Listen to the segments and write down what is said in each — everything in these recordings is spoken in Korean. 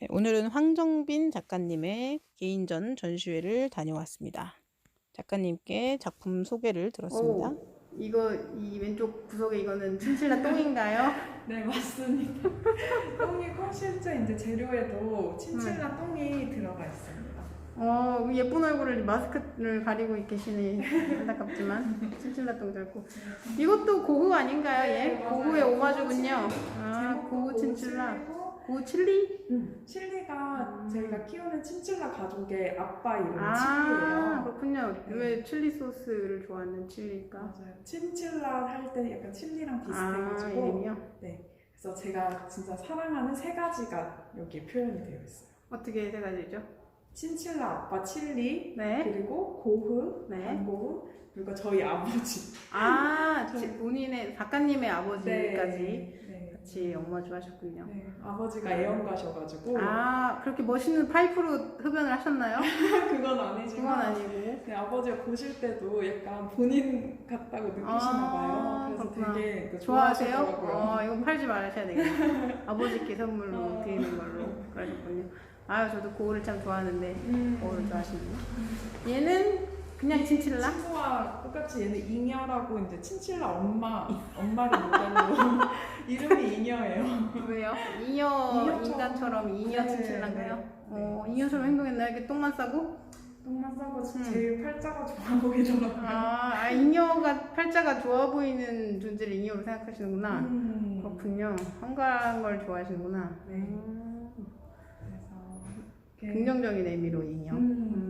네, 오늘은 황정빈 작가님의 개인전 전시회를 다녀왔습니다. 작가님께 작품 소개를 들었습니다. 이거 이 왼쪽 구석에 이거는 친칠라 똥인가요? 네 맞습니다. 똥이고 실제 이제 재료에도 친칠라 똥이 들어가 있습니다. 어 예쁜 얼굴을 마스크를 가리고 계시니 안타깝지만 친칠라 똥도 있고 이것도 고흐 아닌가요? 예? 고흐의 오마주군요. 아 고흐 친칠라. 고흐 칠리? 칠리가 저희가 키우는 친칠라 가족의 아빠 이름이 아 칠리예요. 그렇군요. 왜 칠리 소스를 좋아하는 칠리일까? 맞아요. 친칠라 할 때 약간 칠리랑 아 비슷해가지고 이름이요? 네. 그래서 제가 진짜 사랑하는 세 가지가 여기 표현이 되어 있어요. 어떻게 세 가지죠? 친칠라 아빠 칠리 네. 그리고 고흐 네. 안고흐 그리고 저희 아버지 아 지- 본인의 작가님의 아버지까지 네. 같이 엄마주 하셨군요. 네. 아버지가 애연가셔가지고 아 그렇게 멋있는 파이프로 흡연을 하셨나요? 그건 아니지만 그건 아니고. 네, 아버지가 보실 때도 약간 본인 같다고 느끼시나 봐요. 아, 그래서 그렇구나. 되게 그 좋아하세요? 좋아하시더라고요. 어, 이건 팔지 말아셔야 되겠네요. 아버지께 선물로 어. 드리는 걸로 그러셨군요. 아유, 저도 고우를 참 좋아하는데 음. 고우를 좋아하시네요. 얘는 그냥 친칠라? 친구와 똑같이 얘는 잉여라고 이제 친칠라 엄마 엄마를 모델로 이름이 잉여예요. 왜요? 이녀 이녀처럼. 인간처럼 이녀 네, 친칠라인가요? 네, 어, 이녀처럼 행동했나요? 이렇게 똥만 싸고? 똥만 싸고 음. 제일 팔자가 좋아 보이더라고요. 아, 아 이녀가 팔자가 좋아 보이는 존재를 이녀로 생각하시는구나. 음. 그렇군요. 한가한 걸 좋아하시는구나. 네. 음, 그래서 이렇게 긍정적인 의미로 이녀. 음.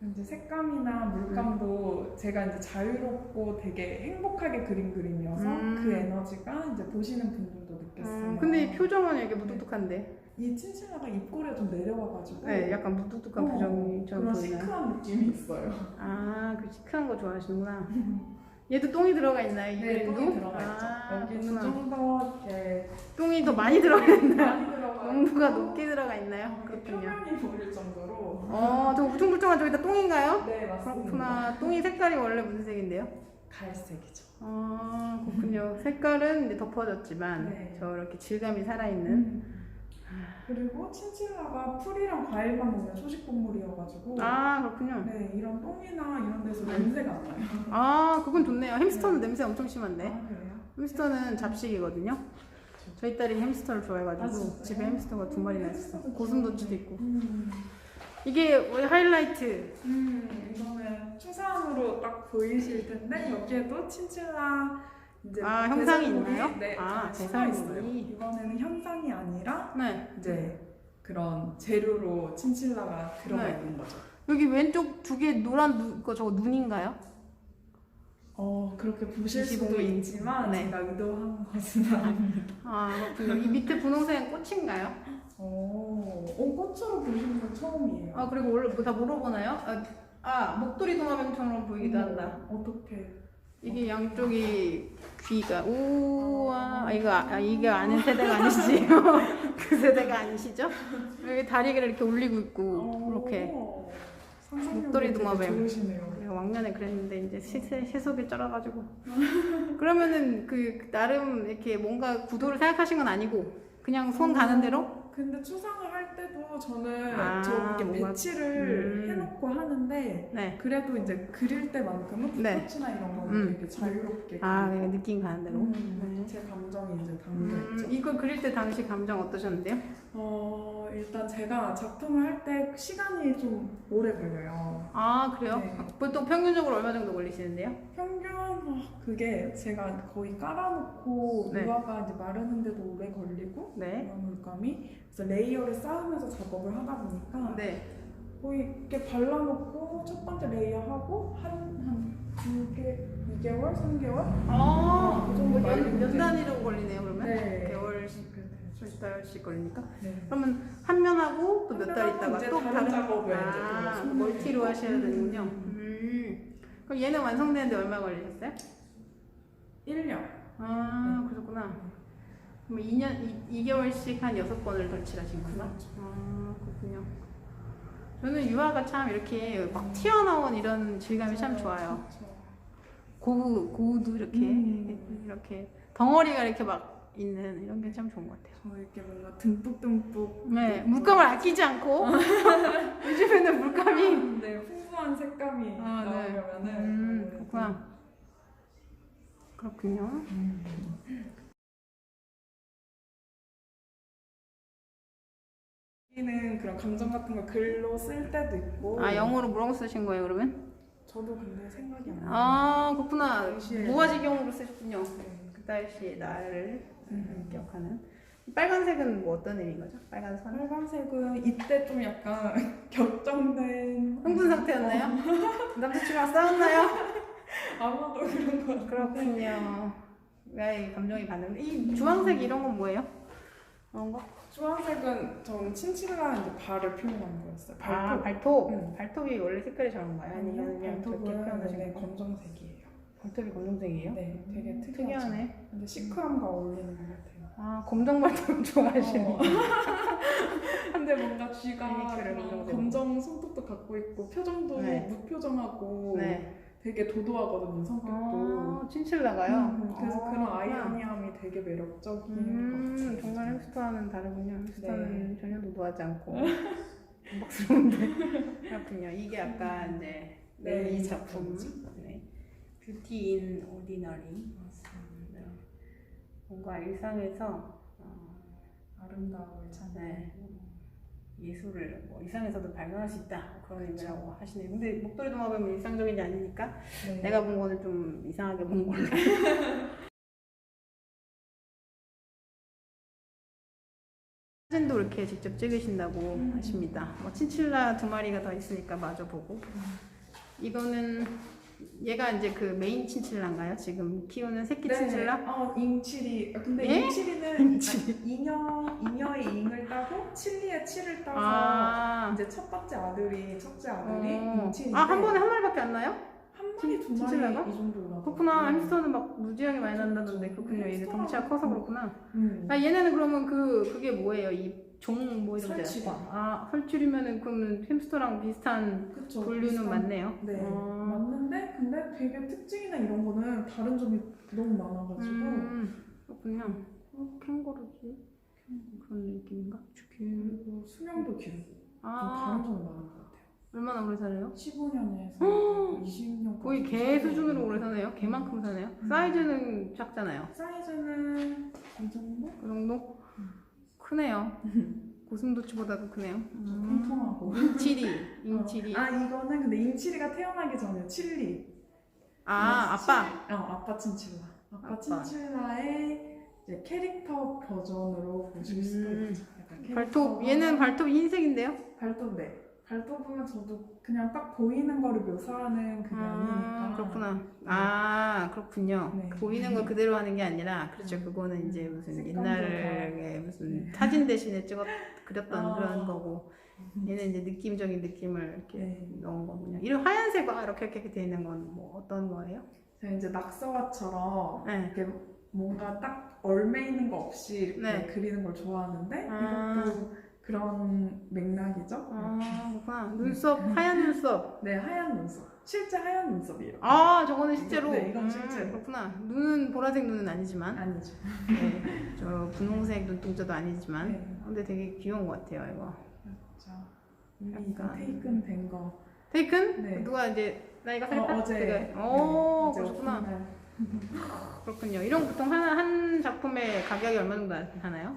이제 색감이나 물감도 제가 이제 자유롭고 되게 행복하게 그린 그림이어서 음. 그 에너지가 이제 보시는 분들도 느꼈어요. 음, 근데 이 표정은 이렇게 무뚝뚝한데. 이 친칠라가 입꼬리가 좀 내려와가지고 네, 약간 무뚝뚝한 어, 표정처럼 그런 보이나요? 시크한 느낌이 있어요. 아, 그 시크한 거 좋아하시는구나. 얘도 똥이 들어가 있나요? 이 네, 그림도? 똥이 들어가 있죠. 아, 여기는 그렇구나. 좀더 이렇게 똥이 더 많이 들어가 있나요? 많이 들어가 농도가 높게 들어가 있나요? 이렇게 그렇군요. 표면이 보일 정도로 어, 저 우퉁불퉁한 저기다 똥인가요? 네 맞습니다. 그렇구나. 똥이 색깔이 원래 무슨 색인데요? 갈색이죠. 아, 그렇군요. 색깔은 이제 덮어졌지만 네. 저렇게 질감이 살아있는. 음. 그리고 친칠라가 풀이랑 과일만 먹는 초식 동물이어가지고 아, 그렇군요. 네 이런 똥이나 이런 데서 냄새가 안 나요. 아, 그건 좋네요. 햄스터는 냄새 엄청 심한데. 아 그래요? 햄스터는 잡식이거든요. 저희 딸이 햄스터를 좋아해가지고 아, 진짜요? 집에 햄스터가 두 마리나 있어. 햄스터도 고슴도치도 있고. 음. 이게 왜 하이라이트. 음 이거는 추상으로 딱 보이실 텐데 여기에도 친칠라 이제 아, 형상이 대상물이, 있나요? 네, 아. 숨어 있어요. 이번에는 현상이 아니라 네. 이제 그런 재료로 친칠라가 들어가 네. 있는 거죠. 여기 왼쪽 두 개 노란 눈, 거 저거 눈인가요? 어 그렇게 보실 25 수도 음. 있지만 네. 제가 의도한 것은 아닙니다. 아, 그렇군요. 이 밑에 분홍색은 꽃인가요? 어, 어 꽃으로 보시는 건 처음이에요. 아, 그리고 원래 뭐다 물어보나요? 아, 아, 목도리 도마뱀처럼 보이기도 한다. 어떻게? 이게 양쪽이 귀가 우와 아, 이거 아, 이게 아는 세대가 아니시지 그 세대가 아니시죠? 여기 다리를 이렇게 올리고 있고 이렇게 어, 상상력이 목도리 도마뱀. 좋으시네요. 내가 왕년에 그랬는데 이제 세, 세속에 쩔어가지고 그러면은 그 나름 이렇게 뭔가 구도를 생각하신 건 아니고 그냥 손 가는 대로 근데 추상을 할 때도 저는 아, 저렇게 뭔가- 배치를 음. 해놓고 하는데 네. 그래도 이제 그릴 때만큼은 네. 꽃이나 이런 거는 음. 되게 자유롭게 아 그리고 그냥 느낌 가는 대로 음, 제 감정이 이제 담겨 음, 있죠. 이거 그릴 때 당시 감정 어떠셨는데요? 어 일단 제가 작품을 할 때 시간이 좀 오래 걸려요. 아 그래요? 네. 보통 평균적으로 얼마 정도 걸리시는데요? 평균 어, 그게 제가 거의 깔아놓고 네. 유화가 이제 마르는데도 오래 걸리고 네. 유화 물감이 그래서 레이어를 쌓으면서 작업을 하다 보니까 네. 거의 이렇게 발라놓고 첫 번째 레이어 하고 한한2개 2개월 3개월 아, 그 정도 연, 연 단위로 걸리네요 그러면? 네. 개월씩 수십 달씩 걸리니까 네. 그러면 한 면 하고 또 몇달한 있다가 또 다른 작업을 아, 또 멀티로 하셔야 되는군요 음. 음. 그럼 얘는 완성되는데 얼마 걸리셨어요? 1년 아 그렇구나 그럼 2년, 2, 개월씩 한 6번을 덜칠하신구나 아 그렇군요 저는 유화가 참 이렇게 막 튀어나온 이런 질감이 참 좋아요 그렇죠. 고우, 고우도 이렇게 음. 이렇게 덩어리가 이렇게 막 있는 이런 게 참 좋은 것 같아요. 저 이렇게 뭔가 듬뿍듬뿍 네, 물감을 아끼지 않고 요즘에는 물감이 네, 풍부한 색감이 아, 네. 나오려면은 음, 네, 그렇구나. 그렇군요. 여기는 그런 감정 같은 거 글로 쓸 때도 있고 아 영어로 뭐라고 쓰신 거예요 그러면? 저도 근데 생각이 안 나요. 아 그렇구나. 당시에. 무화지경으로 쓰셨군요. 네. 그 당시의 나를 음. 기억하는. 빨간색은 뭐 어떤 의미인 거죠? 빨간 선? 빨간색은 이때 좀 약간 격정된 흥분 상태였나요? 남자친구랑 싸웠나요? 아마도 그런 거. 그렇군요. 왜 감정이 반응? 이 주황색 이런 건 뭐예요? 그런 거? 주황색은 저는 친칠라 이제 발을 표현한 거였어요. 아 발톱. 발톱. 응. 발톱이 원래 색깔이 저런가요? 아니면 발톱은 표현하신 네, 거? 검정색이에요. 발톱이 검정색이에요? 네, 되게 음, 특이하죠. 특이하네. 근데 시크함과 어울리는 것 같아요. 아 검정 발톱 좋아하시는. 어. 근데 뭔가 쥐가 유니크를 그런. 검정 손톱도 갖고 있고 표정도 네. 무표정하고 네. 되게 도도하거든요 성격도. 아 친칠나가요? 음, 그래서 아, 그런. 아이러니함이 되게 매력적인 음, 것 같아요. 정말 햄스터와는 다르군요. 햄스터는 네. 전혀 도도하지 않고 반복스러운데 그렇군요. 이게 아까 이제 네, 네, 이이 작품 작품이죠. 네. 뷰티 인 오디너리 네. 뭔가 일상에서 어, 아름다움을 찾는. 네, 예술을 뭐 일상에서도 발견할 수 있다 그런 의미라고 하시네요. 근데 목도리 도마뱀은 일상적인 게 아니니까 네. 내가 본 거는 좀 이상하게 본 걸로. 사진도 이렇게 직접 찍으신다고 음. 하십니다. 뭐 친칠라 두 마리가 더 있으니까 마저 보고. 이거는 얘가 이제 그 메인 친칠라인가요? 지금 키우는 새끼 네, 친칠라? 어, 잉칠이. 아, 근데 예? 잉칠이는 잉칠이. 아, 잉여, 잉여의 잉 을 따고 칠리의 칠을 따서 아, 이제 첫 번째 아들이 첫째 아들이 어. 아, 한 번에 한 마리밖에 안 나요? 한 마리 두 마리? 이 정도 나고 그렇구나. 햄스터는 막 무지하게 많이 난다던데. 그렇군요. 얘네 햄스터랑- 덩치가 커서 그렇구나. 음. 아 얘네는 그러면 그 그게 뭐예요? 이 종 뭐 이런 게 설치류. 아 설치류면은 그러면 햄스터랑 비슷한 그쵸 분류는 비슷한- 맞네요. 네 어. 맞는데 근데 되게 특징이나 이런 거는 다른 점이 너무 많아가지고 음, 그렇군요. 어, 캥거루지 그런 느낌인가? 큐. 그리고 수명도 길고 좀아 다른 점이 많은 것 같아요 얼마나 오래 살아요? 15년에서 20년 거의 개 수준으로 오래 사네요. 개만큼 사네요. 음. 사이즈는 작잖아요. 사이즈는 이 정도? 그 정도? 크네요. 고슴도치보다도 크네요. 음. 통통하고 인치리, 인치리. 아 이거는 근데 인치리가 태어나기 전에 칠리 아, 아빠. 어 아빠 친칠라 아빠, 아빠. 친칠라의 이제 캐릭터 버전으로 보실 수도 음. 있죠 약간 발톱, 캐릭터가- 얘는 흰색인데요? 발톱 네 발톱은 저도 그냥 딱 보이는 거를 묘사하는 그게 아, 그렇구나. 아, 그렇군요. 네. 보이는 걸 그대로 하는 게 아니라, 그렇죠. 음. 그거는 이제 무슨 색감도 옛날에 무슨 네. 사진 대신에 찍었, 그렸던 아. 그런 거고, 얘는 이제 느낌적인 느낌을 이렇게 네. 넣은 거군요. 이런 하얀색과 이렇게 이렇게 되어 있는 건 뭐 어떤 거예요? 제가 이제 낙서화처럼 네. 이렇게 뭔가 딱 얼매 있는 거 없이 이렇게 네. 그리는 걸 좋아하는데 아. 이것도 그런 맥락이죠. 아, 그렇구나. 눈썹, 하얀 눈썹. 네 하얀 눈썹 실제 하얀 눈썹이에요. 아, 저거는 실제로. 네, 이건 음, 실제로. 그렇구나. 눈은 보라색 눈은 아니지만, 아니죠. 네. 저 분홍색 눈동자도 아니지만, 네. 근데 되게 귀여운 것 같아요, 이거. 그렇죠. 약간. 테이큰 된 거. 테이큰? 네. 누가 이제 나이가 어, 살짝 어제. 오 네, 어제 그렇구나. 그렇군요 이런 거 보통 한, 한 작품의 가격이 얼마 정도 하나요?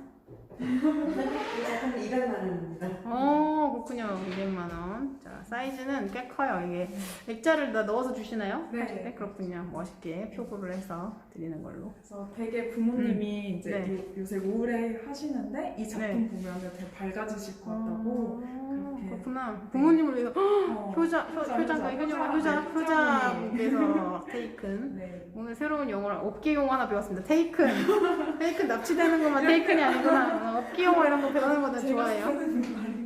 한 200만 원입니다. 어 그렇군요 200만 원 자 사이즈는 꽤 커요 이게 액자를 다 넣어서 주시나요? 네. 하실 때? 그렇군요 멋있게 표구를 해서 드리는 걸로 그래서 되게 부모님이 이제 네. 요- 요새 우울해 하시는데 이 작품 보면 되게 밝아지실 것 같다고 어, 그렇게. 그렇구나 부모님을 위해서 어, 효자 효자, 효자가 효자, 효자, 효자 네, 효자분께서 테이큰 네. 오늘 새로운 용어를 업계 용어 하나 배웠습니다. 테이큰. 테이큰 납치되는 것만 테이큰이 아니구나. 어, 업계 용어 이런 거 배우는 거는 제가 좋아해요. 쓰는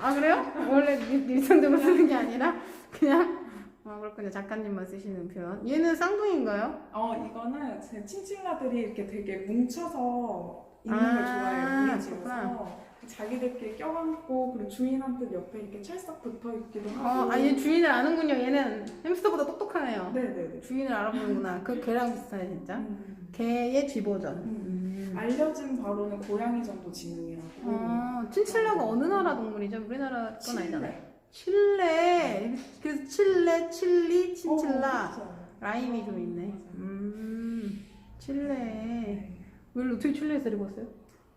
아 그래요? 원래 일- 일상적으로 쓰는 게 아니라 그냥 어 그렇군요. 작가님만 쓰시는 표현. 얘는 쌍둥이인가요? 어 이거는 제 친친라들이 이렇게 되게 뭉쳐서 있는 아, 걸 좋아해요. 그렇구나. 자기들끼리 껴안고 그리고 주인한테 옆에 이렇게 찰싹 붙어 있기도 어, 하고. 아얘 주인을 아는군요. 얘는 햄스터보다 똑똑하네요. 네네네. 주인을 알아보는구나. 그 개랑 비슷하네 진짜. 음. 개의 쥐 버전. 음. 음. 알려진 바로는 고양이 정도 지능이라고. 어, 친칠라가 어느 나라 동물이죠? 우리나라 건 아니잖아요. 칠레. 칠레. 그 칠레, 칠리, 친칠라. 어. 라임이 좀 있네. 맞아요. 음, 칠레. 네. 왜 어떻게 칠레에서 데리고 왔어요?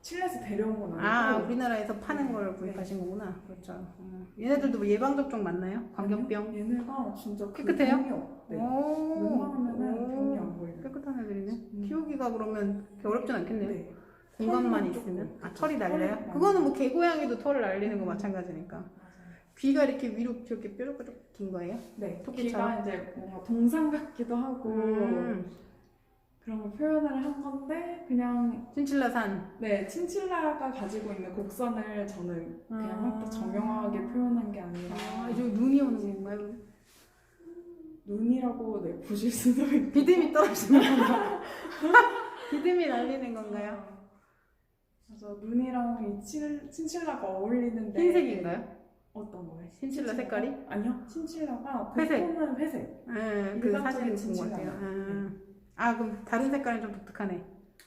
칠레에서 데려온 건 아니고. 아, 우리나라에서 파는 네. 걸 구입하신 거구나. 그렇죠. 어. 얘네들도 뭐 예방접종 맞나요? 광견병? 얘네가 진짜 그 깨끗해요? 병이 없대. 오. 웬만하면은 병이 오. 안 보이네. 깨끗한 애들이네. 음. 키우기가 그러면 그렇게 어렵진 않겠네요. 네. 공간만 있으면. 아, 털이 날려요? 그거는 뭐 개고양이도 털을 날리는 거 음. 마찬가지니까. 귀가 이렇게 위로 이렇게 뾰족뾰족 긴 거예요? 네, 토끼처럼? 귀가 이제 뭔가 동상 같기도 하고 음. 그런 걸 표현을 한 건데 그냥 친칠라산. 네 친칠라가 가지고 있는 곡선을 저는 그냥 아. 확 정형화하게 표현한 게 아니라 아, 이제 눈이 오는 건가요? 눈이라고 네, 보실 수도 있고 비듬이 떨어지는 건가요? 비듬이 날리는 건가요? 그래서 눈이랑 이 칠, 친칠라가 어울리는데 흰색인가요? 어떤 거예요? 친칠라 색깔이? 아니요 친칠라가 회색. 보통은 회색 네, 그 일반적인 사진 본것. 친칠라요. 음. 아, 그럼 다른 색깔은 좀 독특하네.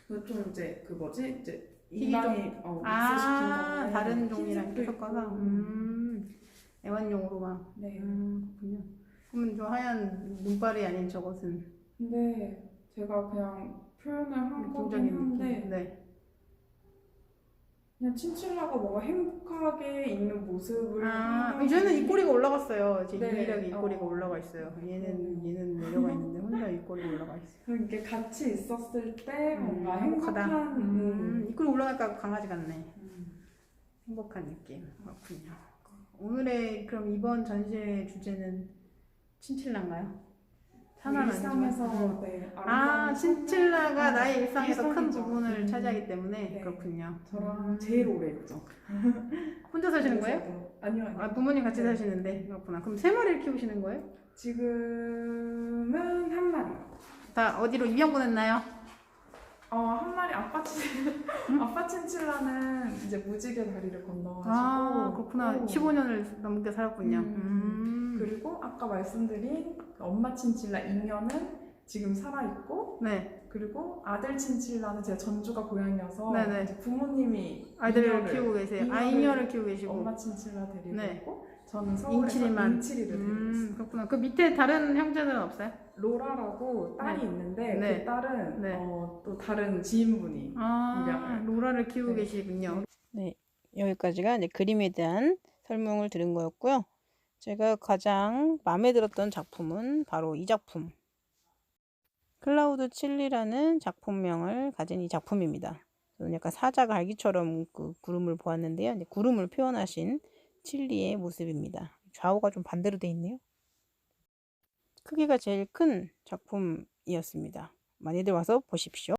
그좀 이제 그 뭐지 이제 희귀 인간이 어, 아, 다른 종이랑 이렇게 섞어서. 음, 애완용으로 막. 네. 음, 그렇군요. 그러면 저 하얀 눈발이 아닌 저것은 근데 제가 그냥 표현을 한 거긴 긍정적인 느낌. 한데 네. 그냥 친칠라가 뭔가 행복하게 있는 모습을 아, 이제는 입꼬리가 올라갔어요. 제 네. 유일하게 입꼬리가 어. 올라가 있어요. 얘는 음. 얘는 내려가 있는데 혼자 입꼬리 올라가 있어요. 그리고 이게 같이 있었을 때 뭔가 음, 행복한 행복하다. 음. 음, 입꼬리 올라가니까 강아지 같네. 음. 행복한 느낌. 그렇군요. 오늘의 그럼 이번 전시의 주제는 친칠라인가요? 산은 일상에서 아니지만. 네, 아, 친칠라가 나의 일상에서 큰. 부분을 음. 차지하기 때문에 네. 그렇군요. 저랑 음. 제일 오래 있죠. 혼자 사시는 거예요? 아니요, 아니요. 아, 부모님 같이 네. 사시는데 그렇구나. 그럼 세 마리를 키우시는 거예요? 지금은 한 마리. 다 어디로 입양 보냈나요? 어, 한 마리 아빠 친 아빠 친칠라는 이제 무지개 다리를 건너가지고 아, 그렇구나. 오. 15년을 넘게 살았군요. 음. 음. 그리고 아까 말씀드린 엄마 친칠라 잉여는 지금 살아 있고 네, 그리고 아들 친칠라는 제 전주가 고향이어서 네네. 이제 부모님이 아이들을 잉여를 키우고 계세요. 아, 잉여를 키우고 계시고. 엄마 친칠라 데리고 네. 있고 저는 서울에서. 인칠이를 데리고 있어요. 음, 그렇구나. 그 밑에 다른 형제들은 없어요? 로라라고 딸이 네. 있는데 네. 그 딸은 네. 어, 또 다른 지인분이 아, 입양을. 로라를 키우고 네. 계시군요. 네, 여기까지가 이제 그림에 대한 설명을 들은 거였고요. 제가 가장 마음에 들었던 작품은 바로 이 작품. 클라우드 칠리라는 작품명을 가진 이 작품입니다. 저는 약간 사자 갈기처럼 그 구름을 보았는데요. 이제 구름을 표현하신 칠리의 모습입니다. 좌우가 좀 반대로 돼 있네요. 크기가 제일 큰 작품이었습니다. 많이들 와서 보십시오.